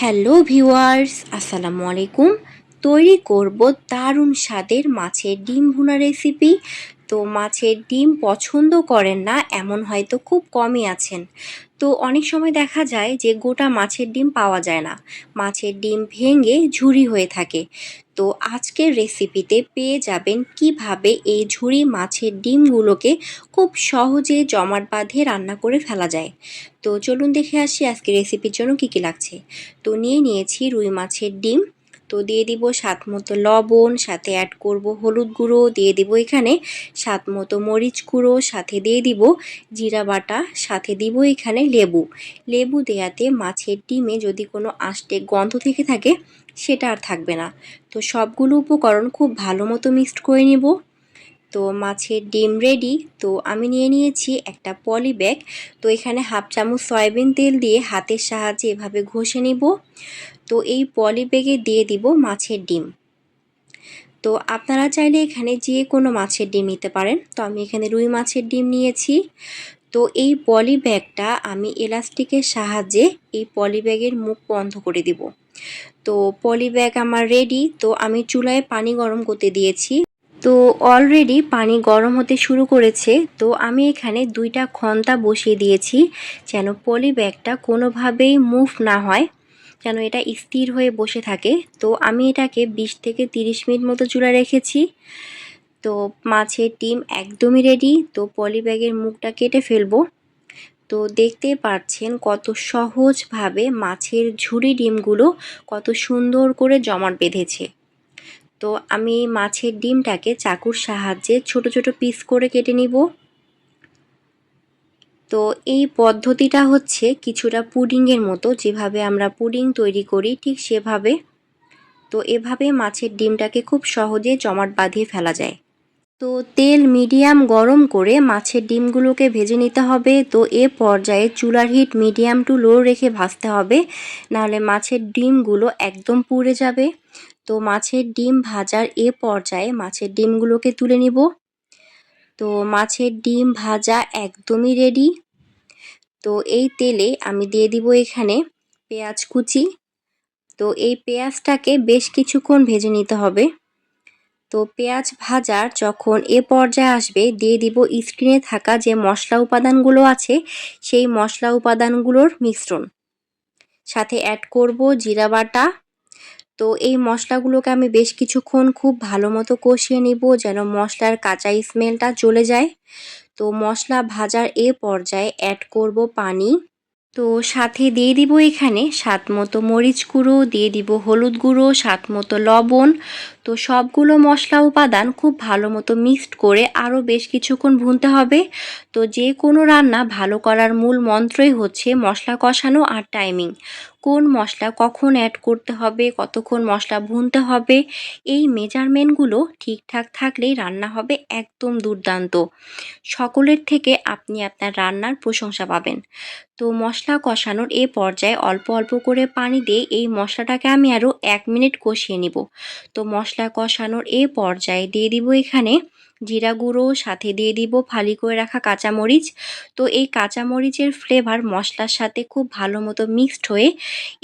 Hello viewers আসসালামু আলাইকুম। তৈরি করব দারুণ স্বাদের মাছের ডিম ভুনা রেসিপি তো মাছের ডিম পছন্দ করেন না, এমন হয়তো খুব কমই আছেন। তো অনেক সময় দেখা যায় যে গোটা মাছের ডিম পাওয়া যায় না। মাছের ডিম ভেঙে ঝুরি হয়ে থাকে। তো আজকের রেসিপিতে পেয়ে যাবেন কীভাবে এই ঝুড়ি মাছের ডিমগুলোকে খুব সহজে জমাট বাঁধে রান্না করে ফেলা যায়। তো চলুন দেখে আসি আজকে রেসিপির জন্য কী কী লাগছে। তো নিয়ে নিয়েছি রুই মাছের ডিম তো দিয়ে দিব স্বাদ মতো লবণ, সাথে অ্যাড করব হলুদ গুঁড়ো, দিয়ে দিব এখানে স্বাদ মতো মরিচ গুঁড়ো, সাথে দিয়ে দিব জিরা বাটা, সাথে দিব এখানে লেবু। লেবু দেয়াতে মাছের ডিমে যদি কোনো আষ্টে গন্ধ থেকে থাকে, সেটা আর থাকবে না। তো সবগুলো উপকরণ খুব ভালো মতো মিক্সড করে নিব। তো মাছের ডিম রেডি তো আমি নিয়ে নিয়েছি একটা পলি ব্যাগ তো এখানে হাফ চামচ সয়াবিন তেল দিয়ে হাতের সাহায্যে এভাবে ঘষে নিব। তো এই পলি ব্যাগে দিয়ে দিব মাছের ডিম। তো আপনারা চাইলে এখানে যে কোনো মাছের ডিম নিতে পারেন। তো আমি এখানে রুই মাছের ডিম নিয়েছি। তো এই পলি ব্যাগটা আমি এলাস্টিকের সাহায্যে এই পলি ব্যাগের মুখ বন্ধ করে দিব। তো পলি ব্যাগ আমার রেডি তো আমি চুলায় পানি গরম করতে দিয়েছি। তো অলরেডি পানি গরম হতে শুরু করেছে। তো আমি এখানে দুইটা খন্তা বসিয়ে দিয়েছি যেন পলি ব্যাগটা কোনোভাবেই মুভ না হয়। যেন এটা স্থির হয়ে বসে থাকে। তো আমি এটাকে বিশ থেকে তিরিশ মিনিট মতো চুলা রেখেছি। তো মাছের ডিম একদমই রেডি তো পলি ব্যাগের মুখটা কেটে ফেলব। তো দেখতে পাচ্ছেন কত সহজভাবে মাছের ঝুড়ি ডিমগুলো কত সুন্দর করে জমাট বেঁধেছে। তো আমি মাছের ডিমটাকে চাকুর সাহায্যে ছোট ছোট পিস করে কেটে নিব। তো এই পদ্ধতিটা হচ্ছে কিছুটা পুডিংয়ের মতো, যেভাবে আমরা পুডিং তৈরি করি ঠিক সেভাবে। তো এভাবে মাছের ডিমটাকে খুব সহজে জমাট বাঁধিয়ে ফেলা যায়। তো তেল মিডিয়াম গরম করে মাছের ডিমগুলোকে ভেজে নিতে হবে। তো এ পর্যায়ে চুলার হিট মিডিয়াম টু লো রেখে ভাজতে হবে। নাহলে মাছের ডিমগুলো একদম পুড়ে যাবে। তো মাছের ডিম ভাজার এ পর্যায়ে মাছের ডিমগুলোকে তুলে নিব। তো মাছের ডিম ভাজা একদমই রেডি তো এই তেলে আমি দিয়ে দিব এখানে পেঁয়াজ কুচি। তো এই পেঁয়াজটাকে বেশ কিছুক্ষণ ভেজে নিতে হবে। তো পেঁয়াজ ভাজার যখন এ পর্যায়ে আসবে, দিয়ে দিব স্ক্রিনে থাকা যে মশলা উপাদানগুলো আছে, সেই মশলা উপাদানগুলোর মিশ্রণ। সাথে অ্যাড করব জিরা বাটা তো এই মশলাগুলোকে আমি বেশ কিছুক্ষণ খুব ভালো মতো কষিয়ে নিব যেন মশলার কাঁচা স্মেলটা চলে যায়। তো মশলা ভাজার এ পর্যায়ে অ্যাড করব পানি। তো সাথে দিয়ে দিব এখানে সাত মতো মরিচ গুঁড়ো, দিয়ে দিব হলুদ গুঁড়ো সাত মতো লবণ। তো সবগুলো মশলা উপাদান খুব ভালো মতো মিক্সড করে আরও বেশ কিছুক্ষণ ভুনতে হবে। তো যে কোনো রান্না ভালো করার মূল মন্ত্রই হচ্ছে মশলা কষানো আর টাইমিং। কোন মশলা কখন অ্যাড করতে হবে, কতক্ষণ মশলা ভুনতে হবে, এই মেজারমেন্টগুলো ঠিকঠাক থাকলেই রান্না হবে একদম দুর্দান্ত। সকলের থেকে আপনি আপনার রান্নার প্রশংসা পাবেন। তো মশলা কষানোর এ পর্যায়ে অল্প অল্প করে পানি দিয়ে এই মশলাটাকে আমি আরও এক মিনিট কষিয়ে নিব। তো মশলা কষানোর এ পর্যায়ে দিয়ে দিব এখানে জিরা গুঁড়ো, সাথে দিয়ে দিব ফালি করে রাখা কাঁচামরিচ। তো এই কাঁচামরিচের ফ্লেভার মশলার সাথে খুব ভালো মতো মিক্সড হয়ে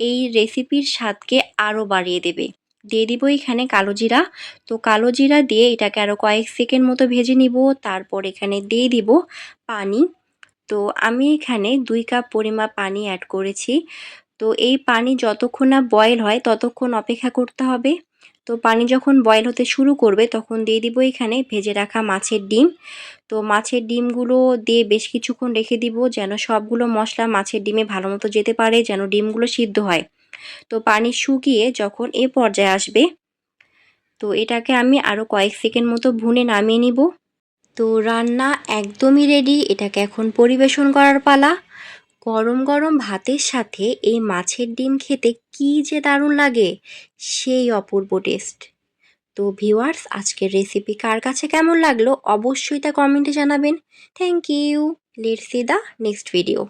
এই রেসিপির স্বাদকে আরও বাড়িয়ে দেবে। দিয়ে দিব এখানে কালো জিরা। তো কালো জিরা দিয়ে এটাকে আরও কয়েক সেকেন্ড মতো ভেজে নিব। তারপর এখানে দিয়ে দিব পানি। তো আমি এখানে দুই কাপ পরিমাপ পানি অ্যাড করেছি। তো এই পানি যতক্ষণ না বয়েল হয়, ততক্ষণ অপেক্ষা করতে হবে। তো পানি যখন বয়েল হতে শুরু করবে, তখন দিয়ে দিব এখানে ভেজে রাখা মাছের ডিম। তো মাছের ডিমগুলো দিয়ে বেশ কিছুক্ষণ রেখে দিব যেন সবগুলো মশলা মাছের ডিমে ভালো মতো যেতে পারে, যেন ডিমগুলো সিদ্ধ হয়। তো পানি শুকিয়ে যখন এ পর্যায়ে আসবে, তো এটাকে আমি আরও কয়েক সেকেন্ড মতো ভুনে নামিয়ে নিব। তো রান্না একদমই রেডি এটাকে এখন পরিবেশন করার পালা। গরম গরম ভাতের সাথে এই মাছের ডিম খেতে কি যে দারুণ লাগে, সেই অপূর্ব টেস্ট তো ভিওয়ার্স আজকের রেসিপি কার কাছে কেমন লাগল অবশ্যই তা কমেন্টে জানাবেন। Thank you let's see the next video